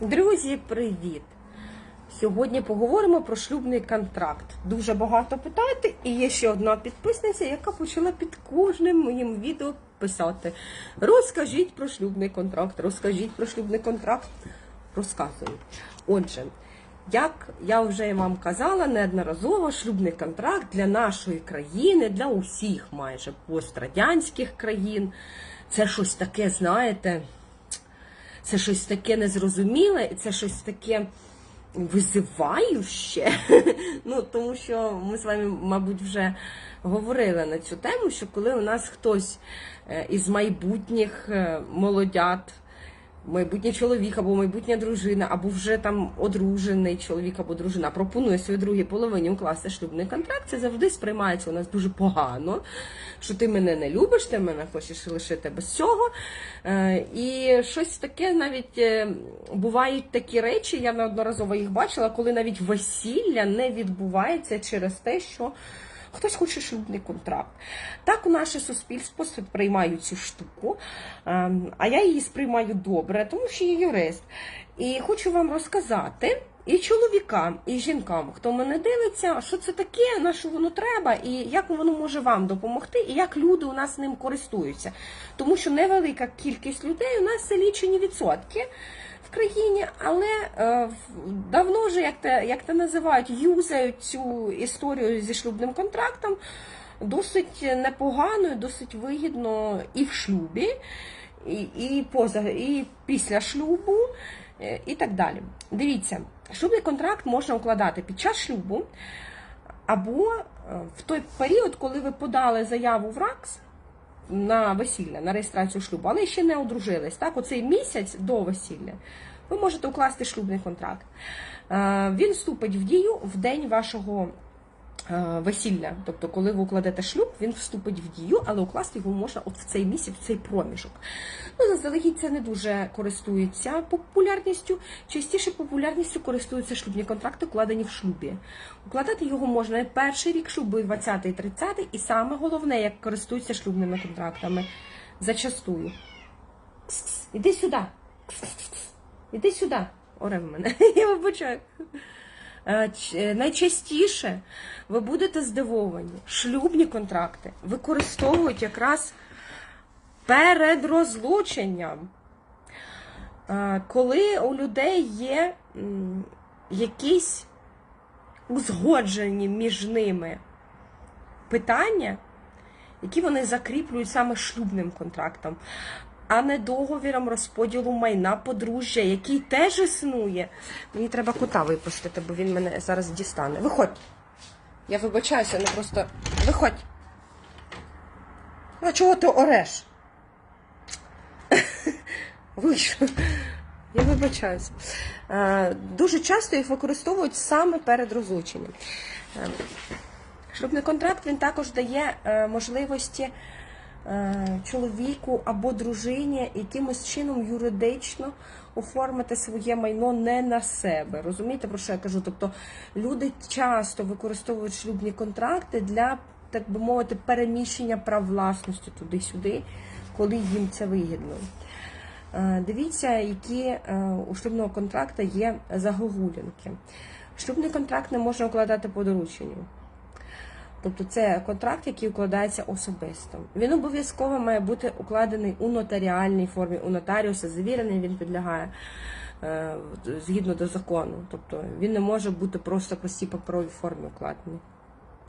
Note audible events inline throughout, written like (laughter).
Друзі, привіт! Сьогодні поговоримо про шлюбний контракт. Дуже багато питаєте, і є ще одна підписниця, яка почала під кожним моїм відео писати: Розкажіть про шлюбний контракт, розкажіть про шлюбний контракт. Розказую. Отже, як я вже вам казала неодноразово, шлюбний контракт для нашої країни, для усіх майже пострадянських країн, це щось таке, знаєте це щось таке незрозуміле, і це щось таке визивающе. (laughs) ну, тому що ми з вами, мабуть, вже говорили на цю тему, що коли у нас хтось е, із майбутніх е, молодят, майбутній чоловік або майбутня дружина, або вже там одружений чоловік або дружина пропонує своїй другій половині укласти шлюбний контракт, це завжди сприймається у нас дуже погано, що ти мене не любиш, ти мене хочеш лишити без цього. Е, І щось таке навіть е, бувають такі речі, я неодноразово їх бачила, коли навіть весілля не відбувається через те, що. Хтось хоче шлюбний контракт. Так у наше суспільство сприймає цю штуку, ем, а я її сприймаю добре, тому що я юрист. І хочу вам розказати і чоловікам, і жінкам, хто мене дивиться, що це таке, на що воно треба, і як воно може вам допомогти, і як люди у нас ним користуються. Тому що невелика кількість людей у нас це лічені відсотки в країні, але е, давно вже, як те, як те називають, юзають цю історію зі шлюбним контрактом досить непогано, досить вигідно і в шлюбі, і, і, поза, і після шлюбу, е, і так далі. Дивіться, шлюбний контракт можна укладати під час шлюбу, або е, в той період, коли ви подали заяву в РАКС на весілля, на реєстрацію шлюбу, але ще не одружились. Так, оцей місяць до весілля ви можете укласти шлюбний контракт. Е, Він вступить в дію в день вашого весілля. Тобто, коли ви укладете шлюб, він вступить в дію, але укласти його можна от в цей місяць, в цей проміжок. Ну, заздалегідь це не дуже користується популярністю. Частіше популярністю користуються шлюбні контракти, укладені в шлюбі. Укладати його можна перший рік шлюбу, 20-й, 30-й, і саме головне, як користуються шлюбними контрактами. Зачастую. Іди сюди. Іди сюди. Оре в мене. (laughs) Я вибачаю. Е, е, Найчастіше ви будете здивовані, шлюбні контракти використовують якраз перед розлученням. Е, Коли у людей є якісь узгоджені між ними питання, які вони закріплюють саме шлюбним контрактом, а не договіром розподілу майна подружжя, який теж існує. Мені треба кота випустити, бо він мене зараз дістане. Виходь. Я вибачаюся, не просто. Виходь. А чого ти ореш? (laughs) Вийшов. Я вибачаюся. Е, Дуже часто їх використовують саме перед розлученням. Е, Шлюбний контракт він також дає е, можливості е, чоловіку або дружині якимось чином юридично оформити своє майно не на себе. Розумієте, про що я кажу? Тобто люди часто використовують шлюбні контракти для, так би мовити, переміщення прав власності туди-сюди, коли їм це вигідно. Е, Дивіться, які е, у шлюбного контракту є загогулянки. Шлюбний контракт не можна укладати по дорученню. Тобто це контракт, який укладається особисто. Він обов'язково має бути укладений у нотаріальній формі, у нотаріуса завірений, він підлягає е, згідно до закону. Тобто він не може бути просто простій паперовій формі укладений.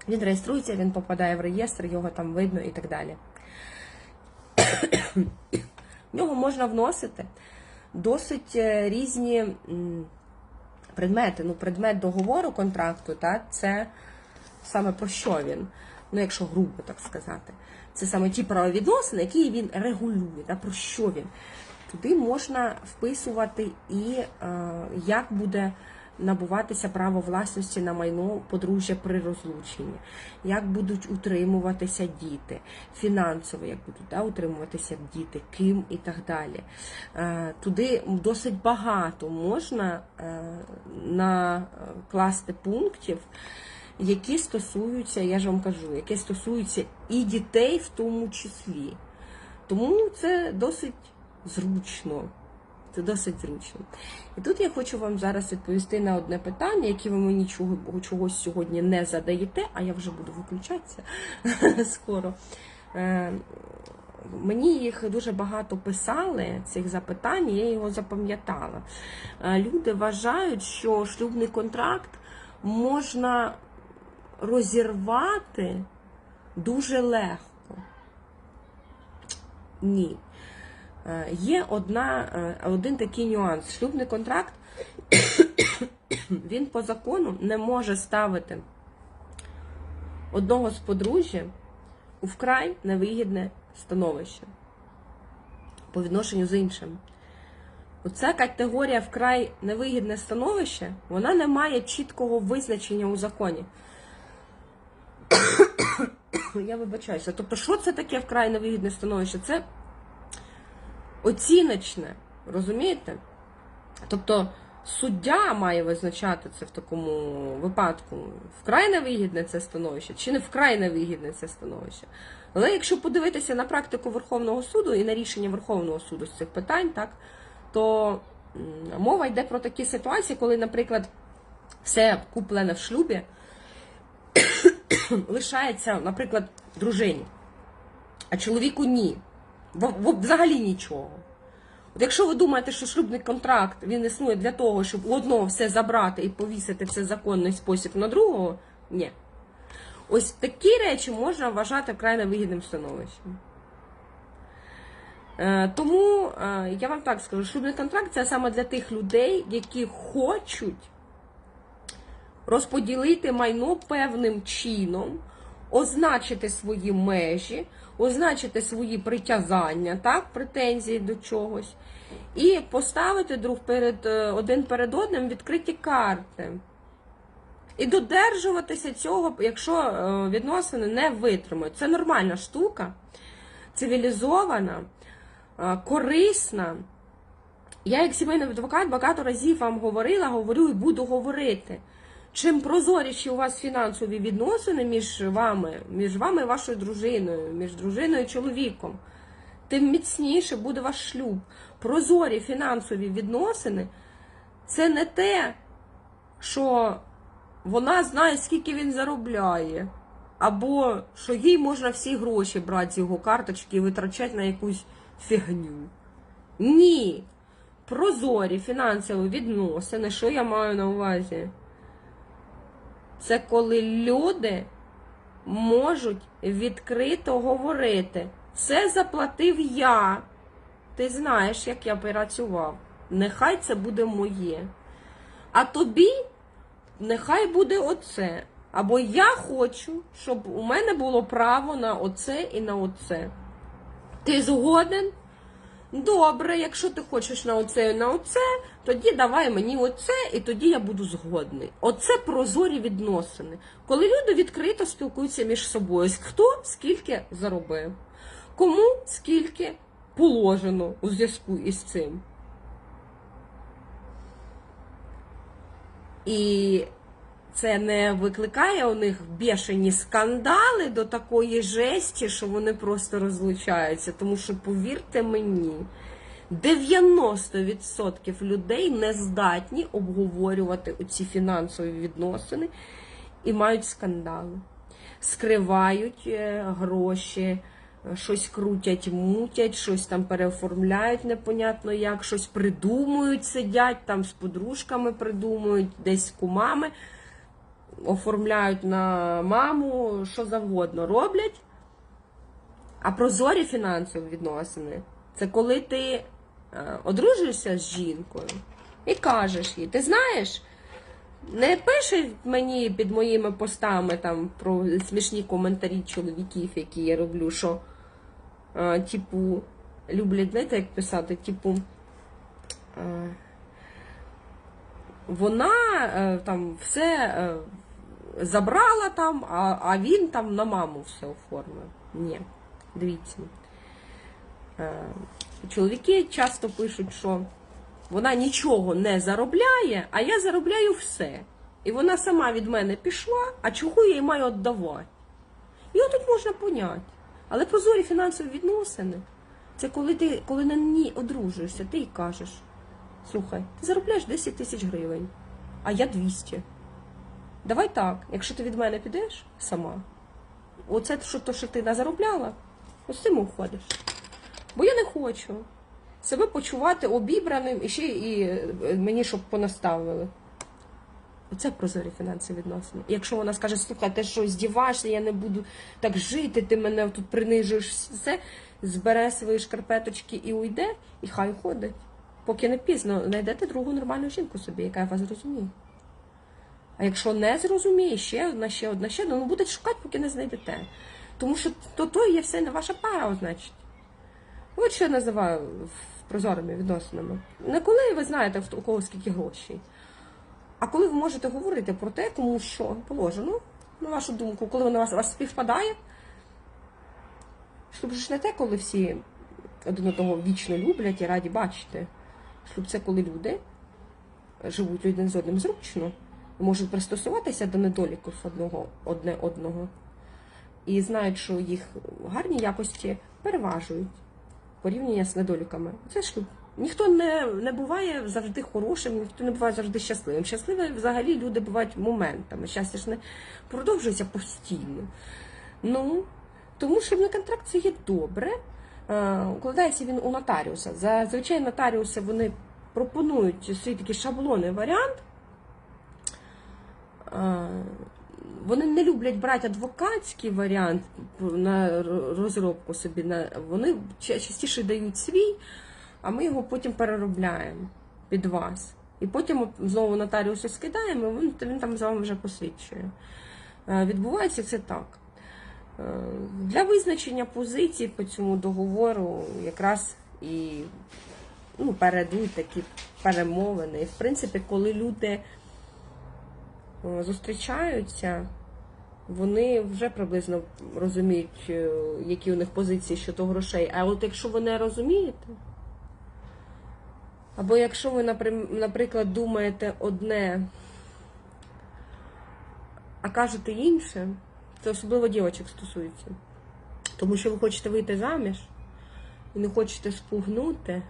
Він реєструється, він попадає в реєстр, його там видно і так далі. В нього можна вносити досить е, різні предмети. Ну, предмет договору контракту, так, це саме про що він, ну якщо грубо так сказати. Це саме ті правовідносини, які він регулює, та, про що він. Туди можна вписувати і е, як буде набуватися право власності на майно подружжя при розлученні, як будуть утримуватися діти, фінансово, як будуть да, утримуватися діти, ким і так далі. Е, туди досить багато можна е, накласти пунктів які стосуються, я ж вам кажу, які стосуються і дітей в тому числі. Тому це досить зручно. Це досить зручно. І тут я хочу вам зараз відповісти на одне питання, яке ви мені чого, чогось сьогодні не задаєте, а я вже буду виключатися (laughs) скоро. Е, Мені їх дуже багато писали, цих запитань, я його запам'ятала. Е, Люди вважають, що шлюбний контракт можна розірвати дуже легко. Ні. Е, Є одна, е, один такий нюанс. Шлюбний контракт він по закону не може ставити одного з подружжя у вкрай невигідне становище по відношенню з іншим. Оця категорія вкрай невигідне становище, вона не має чіткого визначення у законі. (coughs) Я вибачаюся. Тобто, що це таке вкрай невигідне становище? Це оціночне, розумієте? Тобто суддя має визначати це в такому випадку, вкрай невигідне це становище, чи не вкрай невигідне це становище. Але якщо подивитися на практику Верховного суду і на рішення Верховного суду з цих питань, так, то мова йде про такі ситуації, коли, наприклад, все куплене в шлюбі (coughs) лишається, наприклад, дружині, а чоловіку ні. Взагалі нічого. От якщо ви думаєте, що шлюбний контракт він існує для того, щоб у одного все забрати і повісити це законний спосіб на другого, ні. Ось такі речі можна вважати вкрай невигідним становищем. Е, Тому е, я вам так скажу, шлюбний контракт це саме для тих людей, які хочуть розподілити майно певним чином, означити свої межі, означити свої притязання, так, претензії до чогось, і поставити друг перед е, один перед одним відкриті карти. І додержуватися цього, якщо е, відносини не витримають. Це нормальна штука, цивілізована, е, корисна. Я, як сімейний адвокат, багато разів вам говорила, говорю і буду говорити. Чим прозоріші у вас фінансові відносини між вами, між вами і вашою дружиною, між дружиною і чоловіком, тим міцніше буде ваш шлюб. Прозорі фінансові відносини це не те, що вона знає, скільки він заробляє, або що їй можна всі гроші брати з його карточки і витрачати на якусь фігню. Ні. Прозорі фінансові відносини, що я маю на увазі? Це коли люди можуть відкрито говорити. Це заплатив я. Ти знаєш, як я працював. Нехай це буде моє. А тобі нехай буде оце. Або я хочу, щоб у мене було право на оце і на оце. Ти згоден? Добре, якщо ти хочеш на оце і на оце, тоді давай мені оце, і тоді я буду згодний. Оце прозорі відносини. Коли люди відкрито спілкуються між собою, хто скільки заробив, кому скільки положено у зв'язку із цим. І це не викликає у них бешені скандали до такої жесті, що вони просто розлучаються. Тому що, повірте мені, 90% людей не здатні обговорювати оці фінансові відносини і мають скандали. Скривають е, гроші, е, щось крутять, мутять, щось там переоформляють непонятно як, щось придумують, сидять там з подружками придумують, десь з кумами оформляють на маму, що завгодно роблять. А прозорі фінансові відносини це коли ти е, одружуєшся з жінкою і кажеш їй, ти знаєш, не пиши мені під моїми постами там про смішні коментарі чоловіків, які я роблю, що, е, типу, люблять, знаєте, як писати, типу. е, вона там все забрала там, а, а він там на маму все оформив. Ні, дивіться. Е, Чоловіки часто пишуть, що вона нічого не заробляє, а я заробляю все. І вона сама від мене пішла, а чого я їй маю віддавати? Його тут можна поняти. Але прозорі фінансові відносини це коли ти коли на ній одружуєшся, ти й кажеш. Слухай, ти заробляєш 10 тисяч гривень, а я 200. Давай так, якщо ти від мене підеш сама, оце що, то, що ти назаробляла, ось цим уходиш. Бо я не хочу себе почувати обібраним і ще і е, мені щоб понаставили. Оце прозорі фінансові відносини. Якщо вона скаже, слухай, ти що здіваєшся, я не буду так жити, ти мене тут принижуєш все, збере свої шкарпеточки і уйде, і хай ходить. Поки не пізно, знайдете другу нормальну жінку собі, яка вас зрозуміє. А якщо не зрозуміє, ще одна, ще одна, ще одна, ну будете шукати, поки не знайдете. Тому що то, то є все не ваша пара, значить. От що я називаю прозорими відносинами. Не коли ви знаєте, у кого скільки грошей. А коли ви можете говорити про те, кому що положено, на вашу думку, коли воно вас, вас співпадає, шлюб ж не те, коли всі один одного вічно люблять і раді бачити. Шлюб це коли люди живуть один з одним зручно, можуть пристосуватися до недоліків одного, одне одного. І знають, що їх гарні якості переважують порівняння з недоліками. Це шлюб. Ніхто не, не буває завжди хорошим, ніхто не буває завжди щасливим. Щасливі взагалі люди бувають моментами. Щастя ж не продовжується постійно. Ну, тому шлюбний контракт це є добре. Е, Укладається він у нотаріуса. Зазвичай нотаріуси вони пропонують свій такий шаблонний варіант. Вони не люблять брати адвокатський варіант на розробку собі. Вони частіше дають свій, а ми його потім переробляємо під вас. І потім знову нотаріусу скидаємо, і він, він там за вами вже посвідчує. Відбувається це так. Для визначення позицій по цьому договору якраз і ну, перейдуть такі перемовини. І, в принципі, коли люди зустрічаються, вони вже приблизно розуміють, е, які у них позиції щодо грошей. А от якщо ви не розумієте, або якщо ви, наприклад, думаєте одне, а кажете інше, це особливо дівчаток стосується. Тому що ви хочете вийти заміж і не хочете спугнути.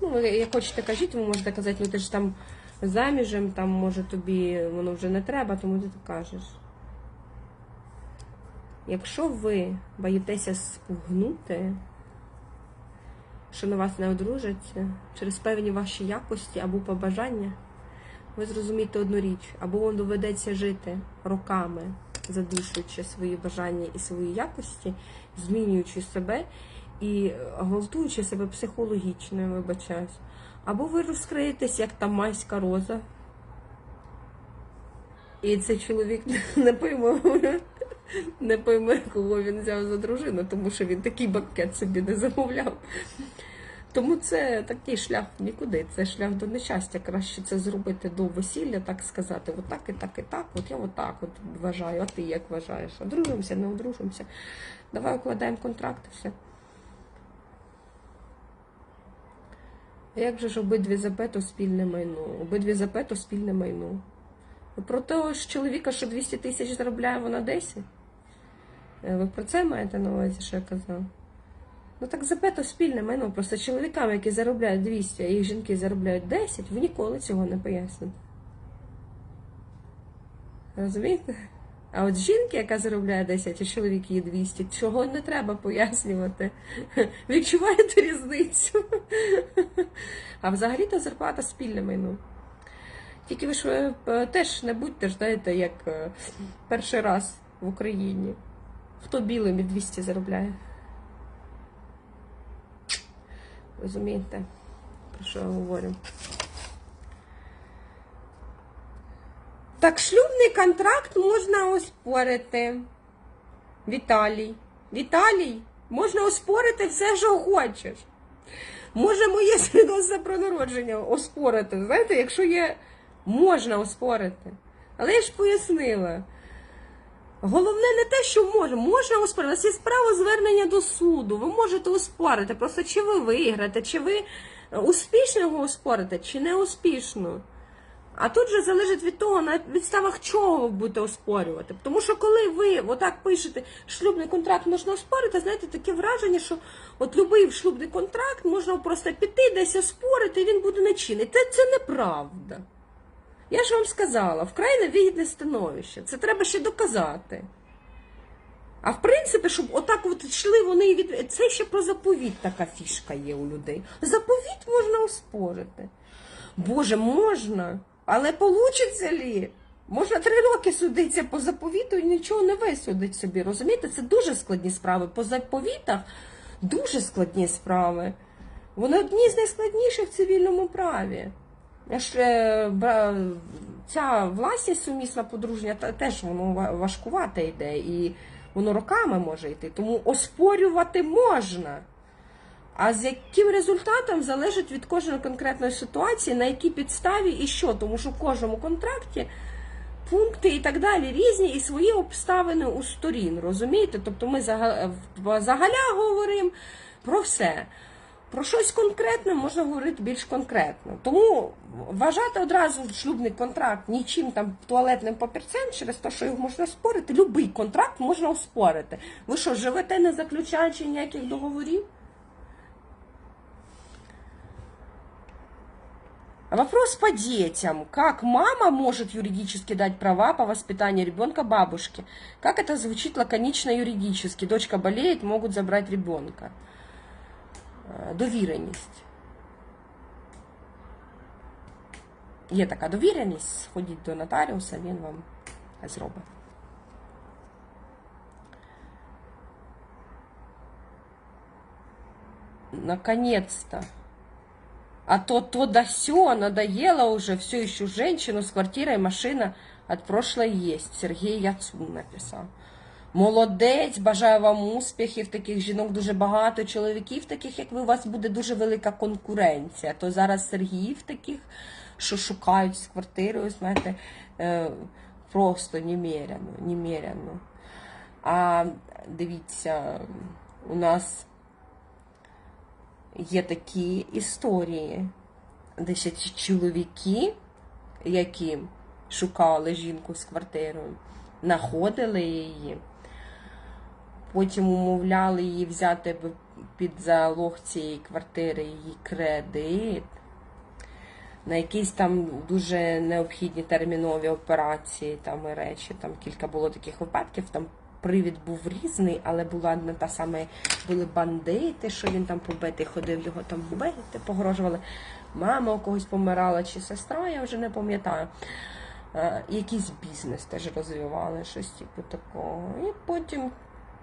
Ну, як хочете кажіть, ви можете казати, ну ти ж там заміжем, там може тобі воно вже не треба, тому ти так кажеш. Якщо ви боїтеся спугнути, що на вас не одружаться через певні ваші якості або побажання, ви зрозумієте одну річ, або вам доведеться жити роками, задушуючи свої бажання і свої якості, змінюючи себе і гвалтуючи себе психологічно, вибачаюсь. Або ви розкриєтесь, як та майська роза. І цей чоловік (laughs) не пойме, (laughs) не пойме, кого він взяв за дружину, тому що він такий банкет собі не замовляв. Тому це такий шлях нікуди. Це шлях до нещастя. Краще це зробити до весілля, так сказати, отак і так, і так. От я отак от вважаю, а ти як вважаєш? Одружимося, не одружимося. Давай укладаємо контракт і все. А Як же ж обидві ЗП, то спільне майно? Обидві ЗП, то спільне майно. Про того ж чоловіка, що 200 тисяч заробляє, вона 10? Е, Ви про це маєте на увазі, що я казав? Ну так ЗП то спільне майно. Просто чоловікам, які заробляють 200, а їх жінки заробляють 10, ви ніколи цього не поясните. Розумієте? А от жінки, яка заробляє 10, а чоловік її 200, чого не треба пояснювати. Відчуваєте різницю? А взагалі-то зарплата спільне майно. Тільки ви ж е, теж не будьте, ж, знаєте, як е, перший раз в Україні. Хто білим і 200 заробляє? Розумієте, про що я говорю? Так, шлюбний контракт можна оспорити. Віталій. Віталій, можна оспорити все, що хочеш. Може моє свідоцтво про народження оспорити. Знаєте, якщо є, можна оспорити. Але я ж пояснила. Головне не те, що може, можна оспорити. У нас є право звернення до суду. Ви можете оспорити. Просто чи ви виграєте, чи ви успішно його оспорите, чи не успішно. А тут же залежить від того, на підставах чого ви будете оспорювати. Тому що коли ви отак пишете, шлюбний контракт можна оспорити, знаєте, таке враження, що от любий шлюбний контракт можна просто піти десь оспорити, і він буде нечинний. Це, це неправда. Я ж вам сказала, вкрай невигідне становище. Це треба ще доказати. А в принципі, щоб отак от йшли вони від. Це ще про заповіт така фішка є у людей. Заповіт можна оспорити. Боже, можна, але получиться лі? Можна три роки судитися по заповіту і нічого не висудить собі. Розумієте, це дуже складні справи. По заповітах дуже складні справи. Вони одні з найскладніших в цивільному праві. Аж, е, ця власність сумісна подружня теж воно ва- важкувате йде, і воно роками може йти. Тому оспорювати можна. А з яким результатом залежить від кожної конкретної ситуації, на якій підставі і що, тому що в кожному контракті пункти і так далі різні і свої обставини у сторін, розумієте? Тобто ми зага- в- загаля говоримо про все. Про щось конкретне можна говорити більш конкретно. Тому вважати одразу шлюбний контракт нічим там туалетним папірцем через те, що його можна спорити, будь-який контракт можна оспорити. Ви що, живете не заключаючи ніяких договорів? Вопрос по детям. Как мама может юридически дать права по воспитанию ребенка бабушке? Как это звучит лаконично юридически? Дочка болеет, могут забрать ребенка. Е, Довіреність. Є така довіреність, сходіть до нотаріуса, він вам зробить. Наконец-то. А то то да сё, надоело уже, все ищу женщину с квартирой, машина от прошлой есть. Сергій Яцун написав. Молодець, бажаю вам успіхів. Таких жінок дуже багато, чоловіків, таких як ви, у вас буде дуже велика конкуренція. То зараз Сергіїв таких, що шукають з квартирою, знаєте, е, просто немеряно, немеряно. А дивіться, у нас є такі історії, де ще чоловіки, які шукали жінку з квартирою, знаходили її, потім умовляли її взяти під залог цієї квартири її кредит. На якісь там дуже необхідні термінові операції там і речі. Там кілька було таких випадків. Там привід був різний, але була не та сама, були бандити, що він там побитий, ходив його там бити, погрожували. Мама у когось помирала, чи сестра, я вже не пам'ятаю. Е, якийсь бізнес теж розвивали, щось типу такого. І потім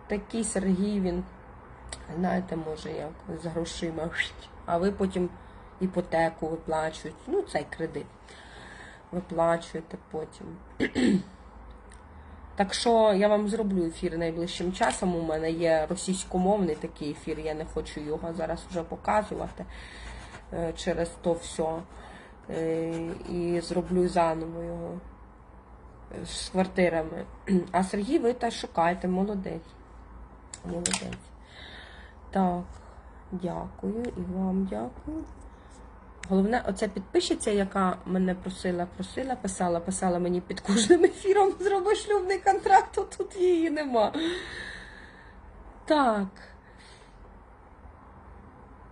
такий Сергій, він, знаєте, може, як з грошима, а ви потім іпотеку виплачують, ну, цей кредит виплачуєте потім. Так що я вам зроблю ефір найближчим часом. У мене є російськомовний такий ефір, я не хочу його зараз вже показувати е, через то все. І зроблю заново його е, з квартирами. (clears throat) А Сергій, ви теж шукаєте, молодець. Молодець. Так, дякую і вам дякую. Головне, оця підписчиця, яка мене просила, просила, писала, писала мені під кожним ефіром, (laughs) зроби шлюбний контракт, то тут її нема. Так.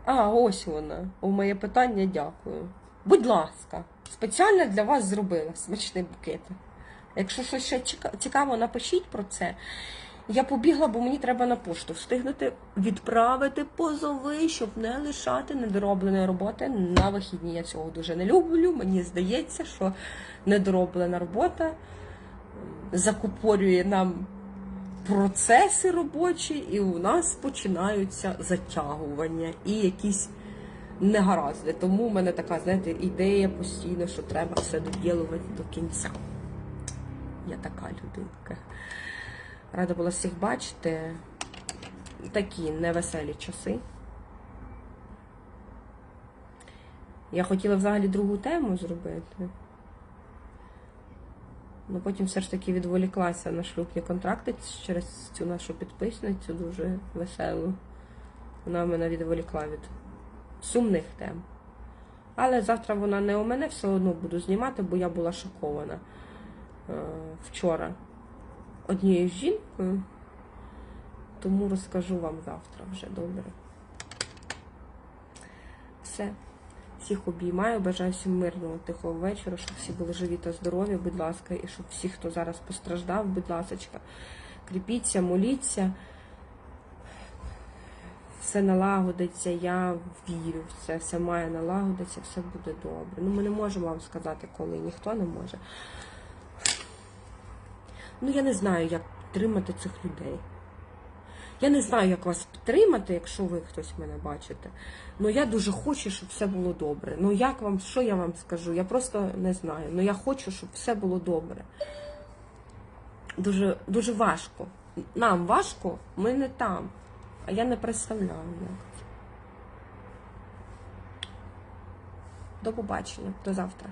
А, ось вона. У моє питання дякую. Будь ласка, спеціально для вас зробила смачний букет. Якщо щось ще цікаво, напишіть про це. Я побігла, бо мені треба на пошту встигнути відправити позови, щоб не лишати недоробленої роботи на вихідні. Я цього дуже не люблю. Мені здається, що недороблена робота закупорює нам процеси робочі, і у нас починаються затягування і якісь негаразди. Тому в мене така, знаєте, ідея постійно, що треба все доділувати до кінця. Я така людинка. Рада була всіх бачити. Такі невеселі часи. Я хотіла взагалі другу тему зробити. Ну потім все ж таки відволіклася на шлюбні контракти через цю нашу підписницю дуже веселу. Вона мене відволікла від сумних тем. Але завтра вона не у мене, все одно буду знімати, бо я була шокована е, вчора однією жінкою. Тому розкажу вам завтра вже добре. Все. Всіх обіймаю, бажаю всім мирного, тихого вечора, щоб всі були живі та здорові, будь ласка, і щоб всі, хто зараз постраждав, будь ласка, кріпіться, моліться. Все налагодиться, я вірю, в це все має налагодитися, все буде добре. Ну, ми не можемо вам сказати, коли ніхто не може. Ну, я не знаю, як підтримати цих людей. Я не знаю, як вас підтримати, якщо ви хтось мене бачите. Ну я дуже хочу, щоб все було добре. Ну як вам, що я вам скажу? Я просто не знаю. Ну я хочу, щоб все було добре. Дуже, дуже важко. Нам важко, ми не там. А я не представляю як. До побачення, до завтра.